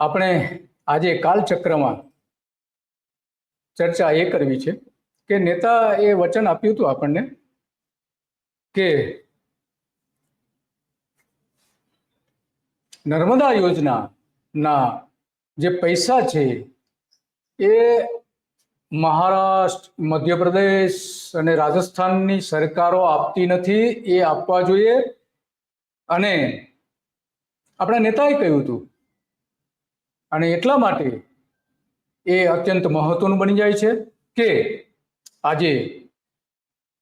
આપણે આજે કાલચક્રમાં ચર્ચા એ કરવી છે કે નેતા એ વચન આપ્યું હતું આપણને કે નર્મદા યોજનાના જે પૈસા છે એ મહારાષ્ટ્ર, મધ્યપ્રદેશ અને રાજસ્થાનની સરકારો આપતી નથી, એ આપવા જોઈએ. અને આપણા નેતાએ કહ્યું હતું અને એટલા માટે એ અત્યંત મહત્વનું બની જાય છે કે આજે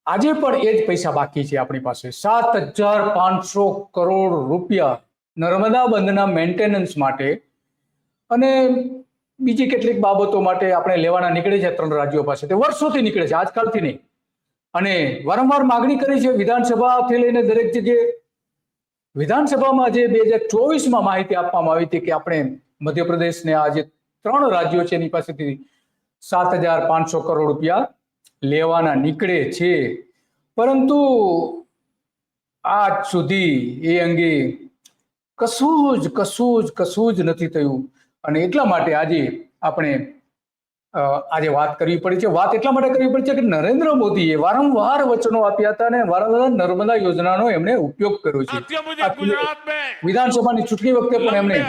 આજે પણ એ જ પૈસા બાકી છે આપણી પાસે. સાત હજાર પાંચસો કરોડ રૂપિયા નર્મદા બંધના મેન્ટેનન્સ માટે અને બીજી કેટલીક બાબતો માટે આપણે લેવાના નીકળે છે ત્રણ રાજ્યો પાસે. તે વર્ષોથી નીકળે છે, આજકાલથી નહીં. અને વારંવાર માગણી કરી છે વિધાનસભાથી લઈને દરેક જગ્યાએ. વિધાનસભામાં જે બે હજાર ચોવીસમાં માહિતી આપવામાં આવી હતી કે આપણે મધ્યપ્રદેશ મધ્યપ્રદેશને આજે ત્રણ રાજ્યો છે એની પાસેથી સાત હજાર પાંચસો કરોડ રૂપિયા લેવાના નીકળે છે. પરંતુ આજ સુધી એ અંગે કશું જ કશું જ કશું જ નથી થયું. અને એટલા માટે આજે આપણે આજે વાત કરવી પડી છે. વાત એટલા માટે કરવી પડી છે કે નરેન્દ્ર મોદીએ વારંવાર વચનો આપ્યા હતા અને વારંવાર નર્મદા યોજનાનો એમણે ઉપયોગ કર્યો છે. વિધાનસભાની ચૂંટણી વખતે પણ એમણે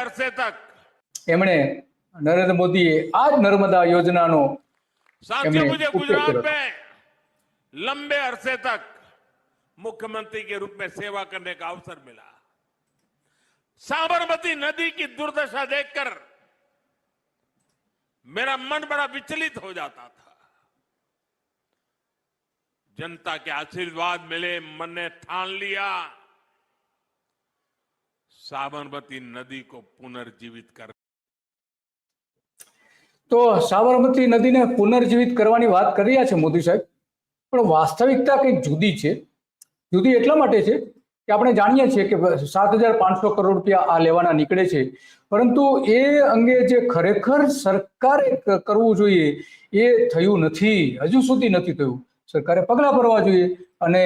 એમણે નરેન્દ્ર મોદીએ આ જ નર્મદા યોજનાનો साथियों एमने मुझे उपयोग गुजरात करा। में लंबे अरसे तक मुख्यमंत्री के रूप में सेवा करने का अवसर मिला साबरमती नदी की दुर्दशा देखकर मेरा मन बड़ा विचलित हो जाता था जनता के आशीर्वाद मिले मन ने ठान लिया साबरमती नदी को पुनर्जीवित कर તો સાબરમતી નદીને પુનર્જીવિત કરવાની વાત કરી રહ્યા છે મોદી સાહેબ. પણ વાસ્તવિકતા કંઈક જુદી છે. જુદી એટલા માટે છે કે આપણે જાણીએ છીએ કે સાત હજાર પાંચસો કરોડ રૂપિયા આ લેવાના નીકળે છે. પરંતુ એ અંગે જે ખરેખર સરકારે કરવું જોઈએ એ થયું નથી. હજુ સુધી નથી થયું. સરકારે પગલાં ભરવા જોઈએ. અને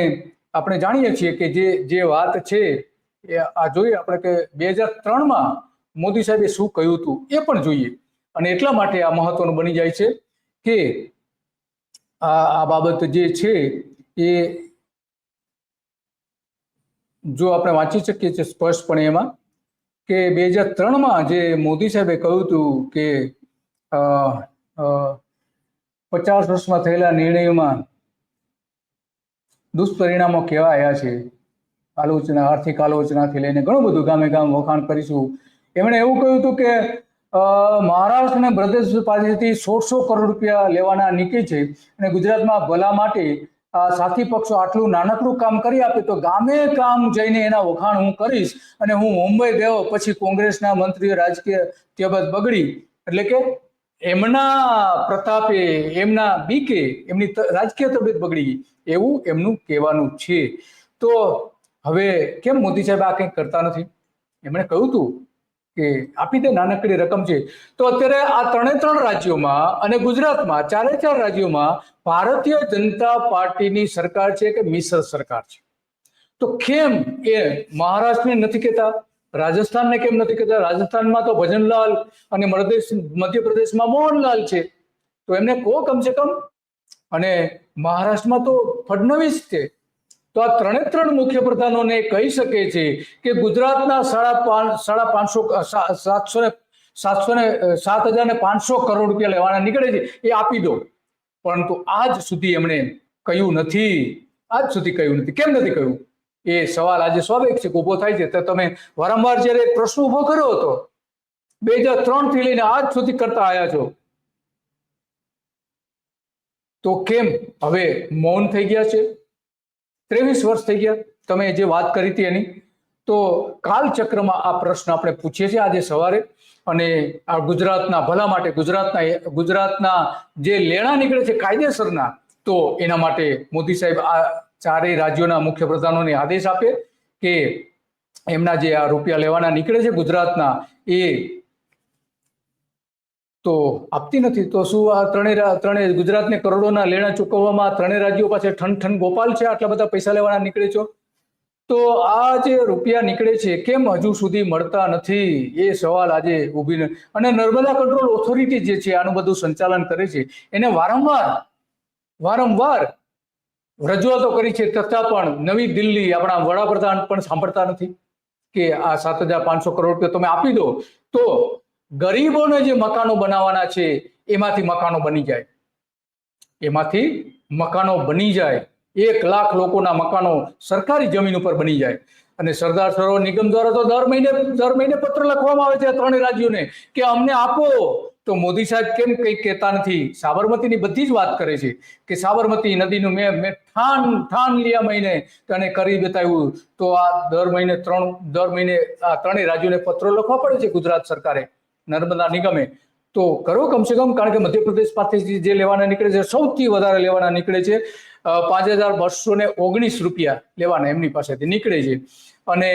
આપણે જાણીએ છીએ કે જે જે વાત છે એ આ જોઈએ આપણે કે બે હજાર ત્રણમાં મોદી સાહેબે શું કહ્યું હતું એ પણ જોઈએ. અને એટલા માટે આ મહત્વનું બની જાય છે કે આ બાબત જે છે એ જો આપણે વાંચી શકીએ છીએ સ્પષ્ટપણે એમાં, કે બે હજાર ત્રણમાં જે મોદી સાહેબે કહ્યું હતું કે પચાસ વર્ષમાં થયેલા નિર્ણયોમાં દુષ્પરિણામો કેવા આવ્યા છે. આલોચના, આર્થિક આલોચનાથી લઈને ઘણું બધું ગામે ગામ વખાણ કરીશું. એમણે એવું કહ્યું હતું કે મહારાષ્ટ્ર અને પ્રદેશ પાસેથી સોળસો કરોડ રૂપિયા લેવાના નીકળી છે અને ગુજરાતમાં ભલા માટે સાથી પક્ષો આટલું નાનકડું કામ કરી આપે તો ગામે કામ જઈને એના વખાણ હું કરીશ અને હું મુંબઈ ગયો પછી કોંગ્રેસના મંત્રીઓ રાજકીય ત્યબત બગડી. એટલે કે એમના પ્રતાપે, એમના બીકે એમની રાજકીય તબિયત બગડી ગઈ. એવું એમનું કહેવાનું છે. તો હવે કેમ મોદી સાહેબ આ કંઈક કરતા નથી? એમણે કહ્યું હતું કે આપી દે નાનકડી રકમ છે. તો અત્યારે આ ત્રણે ત્રણ રાજ્યોમાં અને ગુજરાતમાં ચારે ચાર રાજ્યોમાં ભારતીય જનતા પાર્ટીની સરકાર છે કે મિશ્ર સરકાર છે? તો કેમ એ મહારાષ્ટ્રને નથી કહેતા? રાજસ્થાનને કેમ નથી કહેતા? રાજસ્થાનમાં તો ભજનલાલ અને મધ્યપ્રદેશ, મધ્યપ્રદેશમાં મોહનલાલ છે. તો એમને કહો કમસે કમ અને મહારાષ્ટ્રમાં તો ફડણવીસ છે. તો આ ત્રણે ત્રણ મુખ્ય પ્રધાનોને કહી શકે છે કે ગુજરાતના સાડા પાંચ, સાડા પાંચસો સાતસો ને સાતસો ને સાત હજાર ને પાંચસો કરોડ રૂપિયા લેવાના નીકળે છે, એ આપી દો. પરંતુ આજ સુધી એમણે કહ્યું નથી, આજ સુધી કહ્યું નથી. કેમ નથી કહ્યું? એ સવાલ આજે સ્વાભાવિક છે ઊભો થાય છે. તો તમે વારંવાર જ્યારે પ્રશ્ન ઊભો કર્યો હતો, બે હજાર ત્રણથી લઈને આજ સુધી કરતા આવ્યા છો. તો કેમ? હવે મૌન થઈ ગયા છે? ત્રેવીસ વર્ષ થઈ ગયા તમે જે વાત કરી હતી એની. તો કાલચક્રમાં આ પ્રશ્ન આપણે પૂછીએ છીએ આજે સવારે. અને આ ગુજરાતના, ભલા માટે ગુજરાતના ગુજરાતના જે લેણા નીકળે છે કાયદેસરના, તો એના માટે મોદી સાહેબ આ ચારેય રાજ્યોના મુખ્ય પ્રધાનોને આદેશ આપે કે એમના જે આ રૂપિયા લેવાના નીકળે છે ગુજરાતના, એ તો આપતી નથી. તો શું આ ત્રણેય ત્રણેય ગુજરાતને કરોડોના લેણા ચૂકવવામાં ત્રણેય રાજ્યો પાસે ઠન ઠન ગોપાલ છે? આટલા બધા પૈસા લેવાના નીકળે છો? તો આ જે રૂપિયા નીકળે છે, કેમ હજુ સુધી મળતા નથી? એ સવાલ આજે ઊભી અને નર્મદા કંટ્રોલ ઓથોરિટી જે છે, આનું બધું સંચાલન કરે છે, એને વારંવાર વારંવાર રજૂઆતો કરી છે. તથા પણ નવી દિલ્હી આપણા વડાપ્રધાન પણ સાંભળતા નથી કે આ સાત હજાર પાંચસો કરોડ રૂપિયા તમે આપી દો. તો ગરીબોને જે મકાનો બનાવવાના છે, એમાંથી મકાનો બની જાય. એમાંથી મકાનો બની જાય. એક લાખ લોકોના મકાનો સરકારી જમીન ઉપર બની જાય. અને સરદાર સરોવર નિગમ દ્વારા તો દર મહિને દર મહિને પત્ર લખવામાં આવે છે આ ત્રણેય રાજ્યોને કે અમને આપો. તો મોદી સાહેબ કેમ કંઈ કહેતા નથી? સાબરમતીની બધી જ વાત કરે છે કે સાબરમતી નદીનું મેં મેં ઠાન ઠાન લીયા મહિને તને કરી બતાવ્યું. તો આ દર મહિને ત્રણ, દર મહિને આ ત્રણેય રાજ્યોને પત્રો લખવા પડે છે ગુજરાત સરકારે. નર્મદા નિગમે. તો કરો કમસે કમ, કારણ કે મધ્યપ્રદેશ પાસેથી જે લેવાના નીકળે છે, સૌથી વધારે લેવાના નીકળે છે પાંચ હજાર બસો ને ઓગણીસ રૂપિયા લેવાના એમની પાસેથી નીકળે છે. અને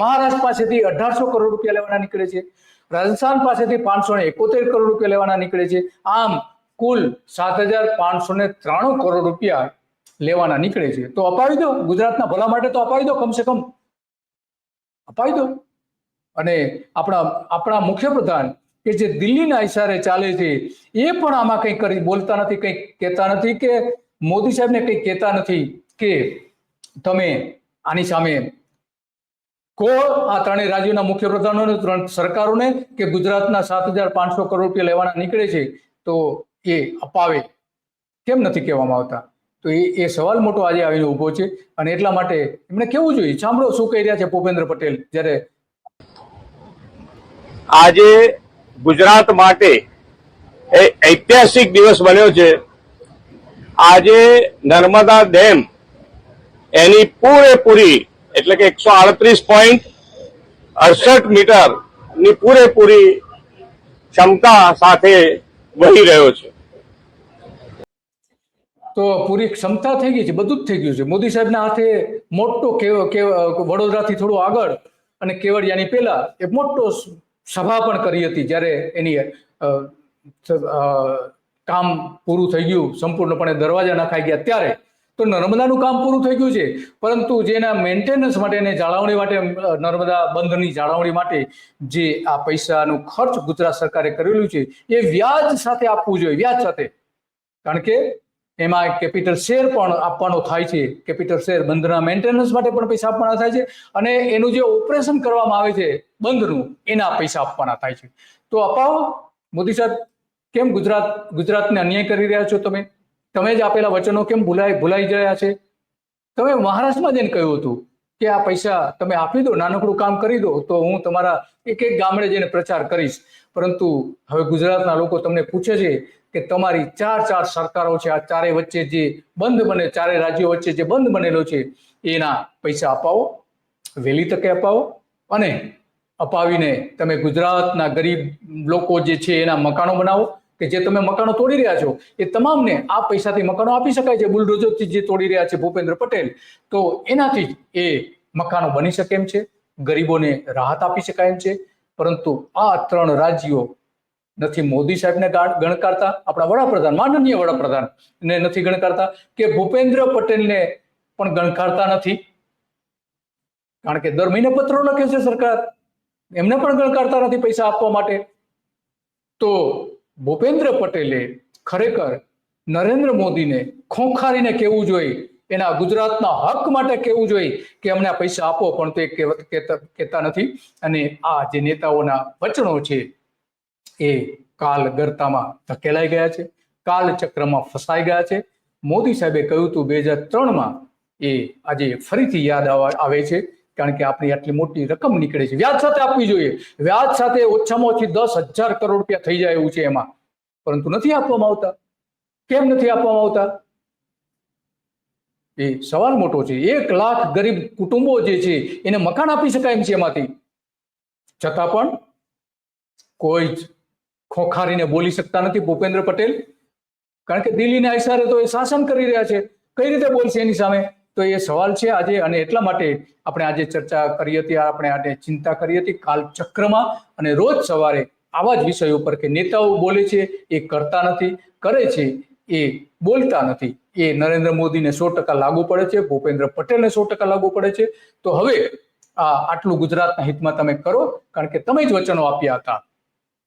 મહારાષ્ટ્ર પાસેથી અઢારસો કરોડ રૂપિયા લેવાના નીકળે છે. રાજસ્થાન પાસેથી પાંચસો ને એકોતેર કરોડ રૂપિયા લેવાના નીકળે છે. આમ કુલ સાત હજાર પાંચસો ને ત્રાણું કરોડ રૂપિયા લેવાના નીકળે છે. તો અપાવી દો, ગુજરાતના ભલા માટે તો અપાવી દો કમસે કમ. અપાવી દો. અને આપણા આપણા મુખ્યપ્રધાન કે જે દિલ્હીના ઇશારે ચાલે છે, એ પણ આમાં કંઈ કરી બોલતા નથી, કંઈ કહેતા નથી કે મોદી સાહેબને કંઈક કહેતા નથી કે તમે આની સામે કો આ ત્રણેય રાજ્યોના મુખ્યપ્રધાનોને ત્રણ સરકારોને કે ગુજરાતના સાત હજાર પાંચસો કરોડ રૂપિયા લેવાના નીકળે છે, તો એ અપાવે. કેમ નથી કહેવામાં આવતા? તો એ એ સવાલ મોટો આજે આવીને ઊભો છે અને એટલા માટે એમણે કેવું જોઈએ? સાંભળો શું કહી રહ્યા છે ભૂપેન્દ્ર પટેલ જ્યારે આજે ગુજરાત માટે એ ઐતિહાસિક દિવસ બન્યો છે. આજે નર્મદા ડેમ એની પૂરેપૂરી, એટલે કે એકસો આડત્રીસ પોઈન્ટ અડસઠ મીટરની પૂરેપૂરી ક્ષમતા સાથે વહી રહ્યો છે. તો પૂરી ક્ષમતા થઈ ગઈ છે, બધું જ થઈ ગયું છે. મોદી સાહેબના હાથે મોટો વડોદરાથી થોડું આગળ અને કેવડિયાની પહેલા એ મોટો સભા પણ કરી હતી જ્યારે એની કામ પૂરું થઈ ગયું, સંપૂર્ણપણે દરવાજા નખાઈ ગયા ત્યારે. તો નર્મદાનું કામ પૂરું થઈ ગયું છે. પરંતુ જેના મેન્ટેનન્સ માટે અને જાળવણી માટે નર્મદા બંધની જાળવણી માટે જે આ પૈસાનું ખર્ચ ગુજરાત સરકારે કરેલું છે, એ વ્યાજ સાથે આપવું જોઈએ, વ્યાજ સાથે. કારણ કે એમાં કેપિટલ શેર પણ આપવાનો થાય છે. કેપિટલ શેર બંધના મેન્ટેનન્સ માટે પણ પૈસા આપવાના થાય છે અને એનું જે ઓપરેશન કરવામાં આવે છે બંધનું, એના પૈસા આપવાના થાય છે. તો અપાવો, મોદી સાહેબ, કેમ ગુજરાત, ગુજરાતને અન્યાય કરી રહ્યા છો તમે? તમે જ આપેલા વચનો કેમ ભૂલાઈ ભૂલાઈ રહ્યા છે? તમે મહારાષ્ટ્રમાં જઈને કહ્યું હતું કે આ પૈસા તમે આપી દો, નાનકડું કામ કરી દો, તો હું તમારા એક એક ગામડે જઈને પ્રચાર કરીશ. પરંતુ હવે ગુજરાતના લોકો તમને પૂછે છે કે તમારી ચાર ચાર સરકારો છે, આ ચારે વચ્ચે જે બંધ બને ચારે રાજ્યો વચ્ચે જે બંધ બનેલો છે, એના પૈસા અપાવો, વહેલી તકે અપાવો અને અપાવીને તમે ગુજરાતના ગરીબ લોકો જે છે એના મકાનો બનાવો, કે જે તમે મકાનો તોડી રહ્યા છો, એ તમામને આ પૈસાથી મકાનો આપી શકાય છે, બુલડોઝરથી જે તોડી રહ્યા છે ભૂપેન્દ્ર પટેલ. તો એનાથી જ એ મકાનો બની શકે એમ છે, ગરીબોને રાહત આપી શકાય એમ છે, પરંતુ આ ત્રણ રાજ્યો નથી મોદી સાહેબને ગણકારતા, આપણા વડાપ્રધાન, માનનીય વડાપ્રધાન ને નથી ગણકારતા કે ભૂપેન્દ્ર પટેલને પણ ગણકારતા નથી. કારણ કે દર મહિને પત્રો લખે છે સરકાર. એમને પણ ગણકારતા નથી પૈસા આપવા માટે. તો ભૂપેન્દ્ર પટેલે ખરેખર નરેન્દ્ર મોદીને ખોખારીને કહેવું જોઈએ, એના ગુજરાતના હક માટે કહેવું જોઈએ કે અમને પૈસા આપો, પણ તે કહેતા નથી. અને આ જે નેતાઓના વચનો છે એ કાલ ગરતામાં ધકેલાઈ ગયા છે. કાલ ચક્રમાં ફસાઈ ગયા છે. મોદી સાહેબે કહ્યું હતું, બે હજાર ત્રણમાં એ આજે ફરીથી યાદ આવે છે, કારણ કે આપણી આટલી મોટી રકમ નીકળે છે. વ્યાજ સાથે આપવી જોઈએ. વ્યાજ સાથે ઓછામાં ઓછી દસ હજાર કરોડ રૂપિયા થઈ જાય એવું છે એમાં. પરંતુ નથી આપવામાં આવતા. કેમ નથી આપવામાં આવતા? એ સવાલ મોટો છે. એક લાખ ગરીબ કુટુંબો જે છે, એને મકાન આપી શકાય એમ છે એમાંથી. છતાં પણ કોઈ જ ખોખારીને બોલી શકતા નથી ભૂપેન્દ્ર પટેલ. કારણ કે દિલ્હીના ઇશારે તો એ શાસન કરી રહ્યા છે. કઈ રીતે બોલશે એની સામે? તો એ સવાલ છે આજે અને એટલા માટે આપણે આજે ચર્ચા કરી હતી, આપણે આજે ચિંતા કરી હતી કાલ ચક્રમાં અને રોજ સવારે આવા જ વિષયો ઉપર કે નેતાઓ બોલે છે, એ કરતા નથી, કરે છે, એ બોલતા નથી. એ નરેન્દ્ર મોદીને સો ટકા લાગુ પડે છે, ભૂપેન્દ્ર પટેલને સો ટકા લાગુ પડે છે. તો હવે આ આટલું ગુજરાતના હિતમાં તમે કરો, કારણ કે તમે જ વચનો આપ્યા હતા.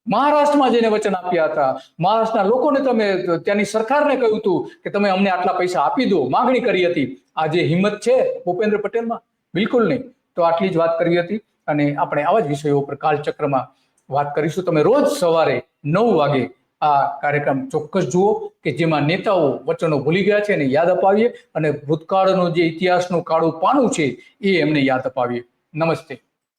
મહારાષ્ટ્રમાં જઈને વચન આપ્યા હતા. મહારાષ્ટ્રના લોકોને તમે ત્યાંની સરકારને કહ્યું હતું કે તમે અમને આટલા પૈસા આપી દો. માગણી કરી હતી. આ જે હિંમત છે ભૂપેન્દ્ર પટેલમાં, બિલકુલ નહીં. તો આટલી જ વાત કરી હતી અને આપણે આવા જ વિષયો ઉપર કાલચક્રમાં વાત કરીશું. તમે રોજ સવારે નવ વાગે આ કાર્યક્રમ ચોક્કસ જુઓ કે જેમાં નેતાઓ વચનો ભૂલી ગયા છે એને યાદ અપાવીએ અને ભૂતકાળનો જે ઇતિહાસનું કાળું પાનું છે એ એમને યાદ અપાવીએ. નમસ્તે.